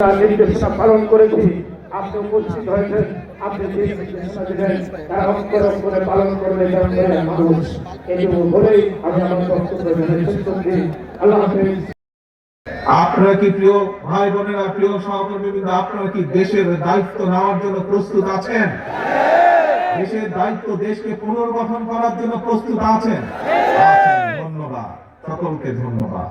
নির্দেশনা পালন করেছি। আপনি উপস্থিত হয়েছেন, আপনি যে নির্দেশনা দিলেন। তার পালন মানুষ। বলেই আমি আমার বক্তব্য আল্লাহ আপনারা কি প্রিয় ভাই বোনেরা, প্রিয় সহকর্মীবৃন্দ, আপনারা কি দেশের দায়িত্ব নেওয়ার জন্য প্রস্তুত আছেন? দেশের দায়িত্ব দেশকে পুনর্গঠন করার জন্য প্রস্তুত আছেন। ধন্যবাদ। সকলকে ধন্যবাদ।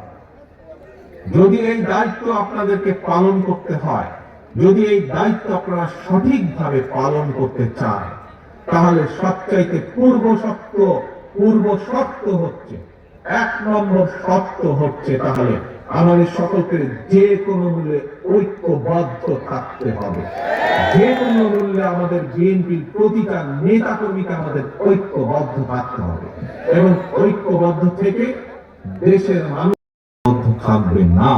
যদি এই দায়িত্ব আপনাদেরকে পালন করতে হয়, যদি এই দায়িত্ব আপনারা সঠিকভাবে পালন করতে চান, তাহলে সবচাইতে পূর্ব সত্য, পূর্ব শর্ত হচ্ছে, এক নম্বর শর্ত হচ্ছে তাহলে আমাদের সকলকে যে কোনো মূল্যে ঐক্যবদ্ধ থাকতে হবে। যে কোনো মূল্যে আমাদের বিএনপির প্রতিটা নেতা কর্মীকে আমাদের ঐক্যবদ্ধ থাকতে হবে। এবং ঐক্যবদ্ধ থেকে দেশের মানুষ থাকবে না।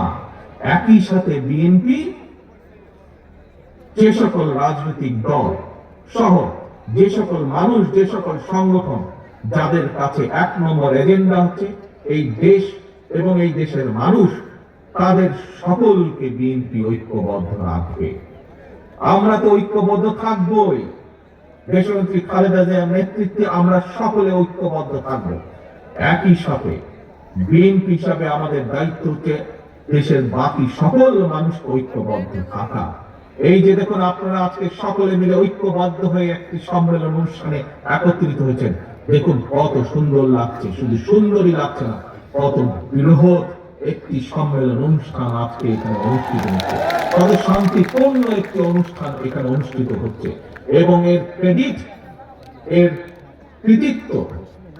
একই সাথে বিএনপি যে সকল রাজনৈতিক দল সহ যে সকল মানুষ, যে সকল সংগঠন, যাদের কাছে এক নম্বর এজেন্ডা হচ্ছে এই দেশ এবং এই দেশের মানুষ, তাদের সকলকে বিএনপি ঐক্যবদ্ধ রাখবে। আমরা তো ঐক্যবদ্ধ থাকবই। দেশমন্ত্রী খালেদা জিয়ার নেতৃত্বে আমরা সকলে ঐক্যবদ্ধ থাকব। একই সাথে বিএনপি হিসাবে আমাদের দায়িত্ব হচ্ছে দেশের বাকি সকল মানুষকে ঐক্যবদ্ধ থাকা। এই যে দেখুন, আপনারা আজকে সকলে মিলে ঐক্যবদ্ধ হয়ে একটি সম্মেলন অনুষ্ঠানে একত্রিত হয়েছেন। দেখুন, কত সুন্দর লাগছে, শুধু সুন্দরই লাগছে না, কত বৃহৎ একটি সম্মেলন অনুষ্ঠান আজকে এখানে অনুষ্ঠিত হচ্ছে। কত শান্তিপূর্ণ একটি অনুষ্ঠান এখানে অনুষ্ঠিত হচ্ছে। এবং এর ক্রেডিট এর কৃতিত্ব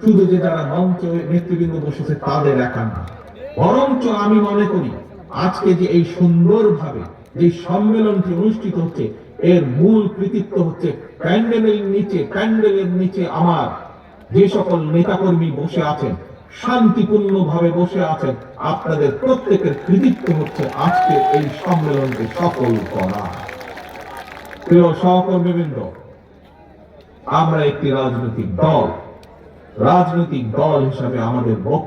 শুধু যে যারা মঞ্চ নেতৃবৃন্দ বসেছে তাদের একা বরঞ্চ আমি মনে করি, আজকে যে এই সুন্দরভাবে যে সম্মেলনটি অনুষ্ঠিত হচ্ছে, এর মূল কৃতিত্ব হচ্ছে প্যান্ডেলের নিচে প্যান্ডেলের নিচে আমার যে সকল নেতাকর্মী বসে আছেন শান্তিপূর্ণ ভাবে বসে আছেন, আপনাদের প্রত্যেকের কৃতিত্ব হচ্ছে আজকে এই সম্মেলনকে সফল করা। প্রিয় সহকর্মীবৃন্দ, আমরা একটি রাজনৈতিক দল। রাজনৈতিক দল হিসাবে আমাদের বক্তব্য